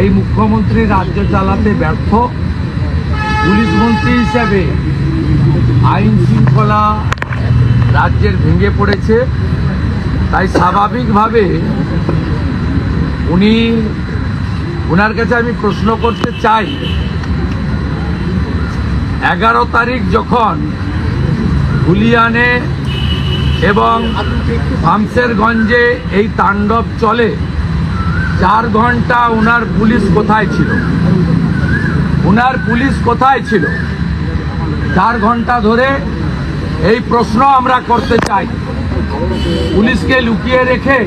এই মুখ্যমন্ত্রী রাজ্য চালাতে ব্যর্থ পুলিশ মন্ত্রী হিসাবে আইন শৃঙ্খলা রাজ্যের ভেঙে পড়েছে। তাই স্বাভাবিকভাবে উনি ওনার কাছে আমি প্রশ্ন করতে চাই, এগারো তারিখ যখন হুলিয়ানে এবং শামসেরগঞ্জে এই তাণ্ডব চলে চার ঘণ্টা ওনার পুলিশ কোথায় ছিল? ওনার পুলিশ কোথায় ছিল? চার ঘণ্টা ধরে এই প্রশ্ন আমরা করতে চাই। পুলিশকে লুকিয়ে রেখে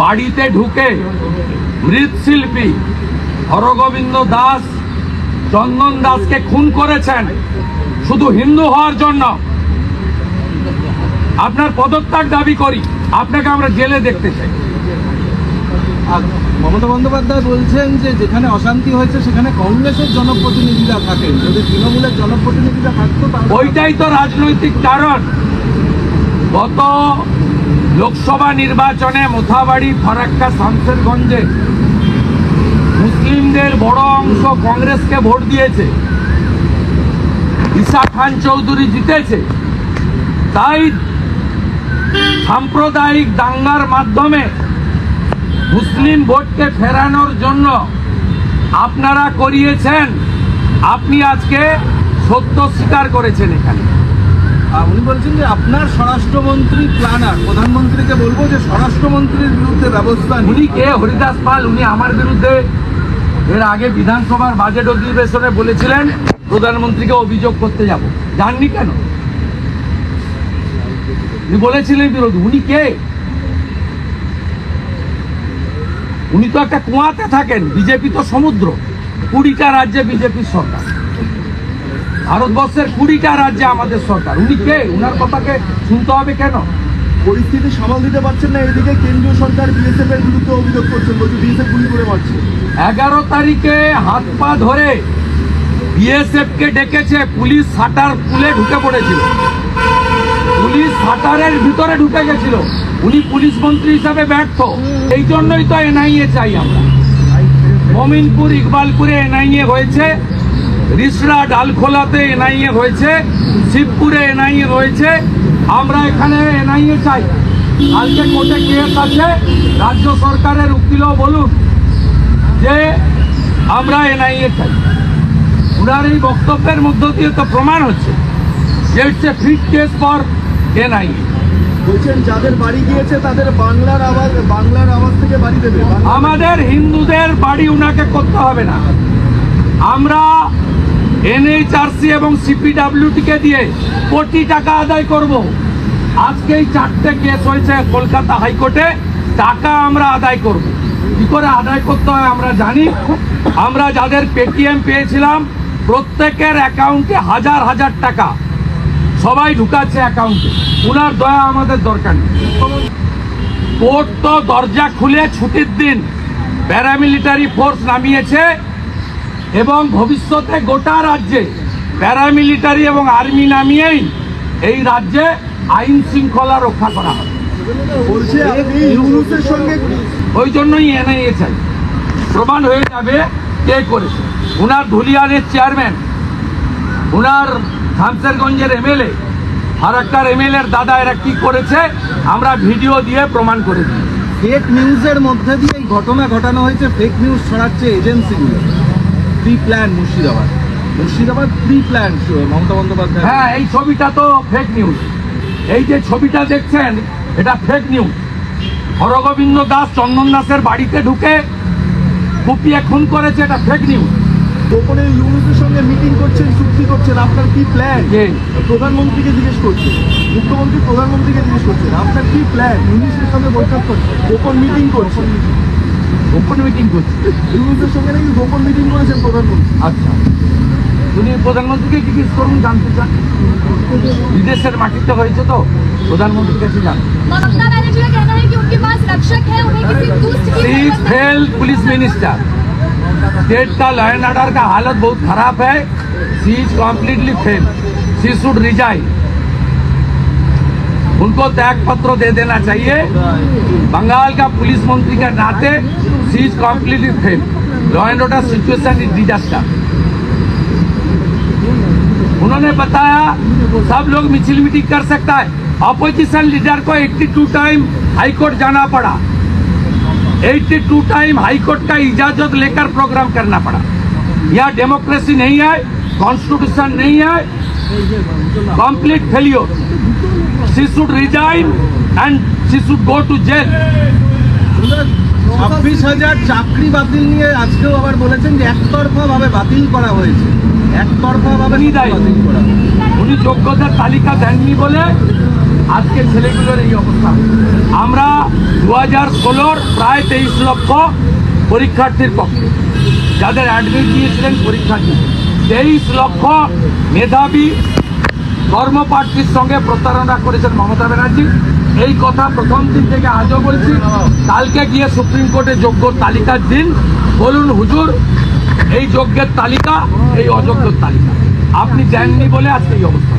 বাড়িতে ঢুকে মৃৎশিল্পী হরগোবিন্দ দাস, চন্দন দাসকে খুন করেছেন শুধু হিন্দু হওয়ার জন্য। আপনার পদত্যাগ দাবি করি, আপনাকে আমরা জেলে দেখতে চাই। মমতা বন্দ্যোপাধ্যায় বলছেন যে যেখানে অশান্তি হয়েছে, সেখানে কংগ্রেসের জনপ্রতিনিধিরা থাকেন। যদি তৃণমূলের জনপ্রতিনিধিরা থাকতো ওইটাই তো রাজনৈতিক কারণ। গত লোকসভা নির্বাচনে মোথাবাড়ি, ফারাক্কা, শামসেরগঞ্জে মুসলিমদের বড় অংশ কংগ্রেসকে ভোট দিয়েছে। ঈশা খান চৌধুরী জিতেছে। তাই সাম্প্রদায়িক দাঙ্গার মাধ্যমে মুসলিম ভোটকে ফেরানোর জন্য আপনারা করিয়েছেন আপনি আজকে সত্য স্বীকার করেছেন এখানে। উনি বলছেন যে আপনার স্বরাষ্ট্রমন্ত্রী প্ল্যানার প্রধানমন্ত্রীকে বলব যে স্বরাষ্ট্রমন্ত্রীর বিরুদ্ধে ব্যবস্থা উনি কে? হরিদাস পাল উনি আমার বিরুদ্ধে এর আগে বিধানসভার বাজেট অধিবেশনে বলেছিলেন প্রধানমন্ত্রীকে অভিযোগ করতে যাব। জাননি কেন? উনি বলেছিলেন বিরোধী। উনি কে? উনি তো একটা কুয়াতে থাকেন বিজেপি তো সমুদ্র। কুড়িটা রাজ্যে বিজেপির সরকার। ভারতবর্ষের কুড়িটা রাজ্যে আমাদের সরকার। উনি কে? উনার কথাকে শুনতে হবে কেন? পরিস্থিতি সামাল দিতে পারছেন না এদিকে কেন্দ্রীয় সরকার বিএসএফ এর বিরুদ্ধে অভিযোগ করছেন বলছে বিএসএফ গুলি করে মারছে। এগারো তারিখে হাত পা ধরে বিএসএফ কে ডেকেছে পুলিশ সাটার পুলে ঢুকে পড়েছিল। পুলিশ সাটারের ভিতরে ঢুকে গেছিল। উনি পুলিশ মন্ত্রী হিসাবে ব্যর্থ। এই জন্যই তো এনআইএ চাই আমরা। মমিনপুর, ইকবালপুরে এনআইএ হয়েছে। রিসরা, ডালখোলাতে এনআইএ হয়েছে। শিবপুরে এনআইএ হয়েছে। আমরা এখানে এনআইএ চাই। কালকে কোর্টে কেস আছে। রাজ্য সরকারের উকিলও বলুন যে আমরা এনআইএ চাই। ওনার এই বক্তব্যের মধ্য দিয়ে তো প্রমাণ হচ্ছে। যে a fit case for NIA বলছেন যাদের বাড়ি গিয়েছে তাদের বাংলার আওয়াজ বাংলার আওয়াজ থেকে বাড়ি দেবে। আমাদের হিন্দুদের বাড়ি উনাকে করতে হবে না। আমরা এনএইচআরসি এবং সিপিডাব্লিউটিকে দিয়ে কোটি টাকা আদায় করব। আজকেই চারটে কেস হয়েছে কলকাতা হাইকোর্টে। টাকা আমরা আদায় করব। কি করে আদায় করতে হয় আমরা জানি। আমরা যাদের পেটিএম পেয়েছিলাম প্রত্যেকের অ্যাকাউন্টে হাজার হাজার টাকা। সবাই ঢুকাচ্ছে অ্যাকাউন্টে ওনার দয়া আমাদের দরকার নেই। কোর্ট তো দরজা খুলে ছুটির দিন প্যারামিলিটারি ফোর্স নামিয়েছে এবং ভবিষ্যতে গোটা রাজ্যে প্যারামিলিটারি এবং আর্মি নামিয়েই এই রাজ্যে আইন শৃঙ্খলা রক্ষা করা হবে। ওই জন্যই এনআইএ চাই। প্রমাণ হয়ে যাবে কে করেছে। উনার ধুলিয়ানের চেয়ারম্যান উনার শামসেরগঞ্জের এমএলএ ফারাক্কার এমএলএর দাদা এরা কি করেছে? আমরা ভিডিও দিয়ে প্রমাণ করে দিই। ফেক নিউজের মধ্যে দিয়ে এই ঘটনা ঘটানো হয়েছে। ফেক নিউজ ছড়াচ্ছে এজেন্সিগুলো pre plan Murshidabad. Murshidabad pre plan Mamata Bandyopadhyay হ্যাঁ এই ছবিটা তো ফেক নিউজ এই যে ছবিটা দেখছেন এটা ফেক নিউজ হরগোবিন্দ দাস চন্দন দাসের বাড়িতে ঢুকে কুপিয়ে খুন করেছে এটা ফেক নিউজ গোপনে ইউনুসের সঙ্গে মিটিং করছেন চুক্তি করছেন আপনার কি প্ল্যান প্রধানমন্ত্রীকে জিজ্ঞেস করছেন মুখ্যমন্ত্রী প্রধানমন্ত্রীকে জিজ্ঞেস করছেন আপনার কি প্ল্যান ইউনুসের সঙ্গে বৈঠক করছেন গোপন মিটিং করছেন। গোপন মিটিং করছে ইউনুসের সঙ্গে নাকি গোপন মিটিং করেছেন প্রধানমন্ত্রী? আচ্ছা। উনি প্রধানমন্ত্রীকে জিজ্ঞেস করুন জানতে চান। বিদেশের মাটিতে হয়েছে তো প্রধানমন্ত্রীর কাছে যান। পুলিশ মিনিস্টার स्टेट का लॉ एंड ऑर्डर का हालत बहुत खराब है। She is completely fail she should resign उनको त्याग पत्र दे देना चाहिए। बंगाल का पुलिस मंत्री के नाते she is completely fail law and order situation is disaster उन्होंने बताया, सब लोग मिचिल मीटिंग कर सकता है। अपोजिशन लीडर को 82 टाइम हाई कोर्ट जाना पड़ा। 82 टाइम हाई कोर्ट का इजाजत लेकर प्रोग्राम करना पड़ा यहाँ डेमोक्रेसी नहीं है कॉन्स्टिट्यूशन नहीं है complete failure she should resign and she should go to jail ছাব্বিশ হাজার চাকরি বাতিল নিয়ে আজকেও আবার বলেছেন যে একতরফা ভাবে বাতিল করা হয়েছে একতরফা ভাবে উনি দায়ী। বাতিল করা হয়েছে। উনি যোগ্যতার তালিকা দেননি বলে আজকে ছেলেগুলোর এই অবস্থা। আমরা দু হাজার ষোলোর প্রায় তেইশ লক্ষ পরীক্ষার্থীর পক্ষে যাদের অ্যাডমিট দিয়েছিলেন পরীক্ষার্থী, তেইশ লক্ষ মেধাবী কর্মপ্রার্থীর সঙ্গে প্রতারণা করেছেন মমতা ব্যানার্জি। এই কথা প্রথম দিন থেকে আজও বলছি। কালকে গিয়ে সুপ্রিম কোর্টে যোগ্য তালিকার দিন। বলুন হুজুর, এই যোগ্যের তালিকা, এই অযোগ্যের তালিকা। আপনি দেননি বলে আজকে এই অবস্থা।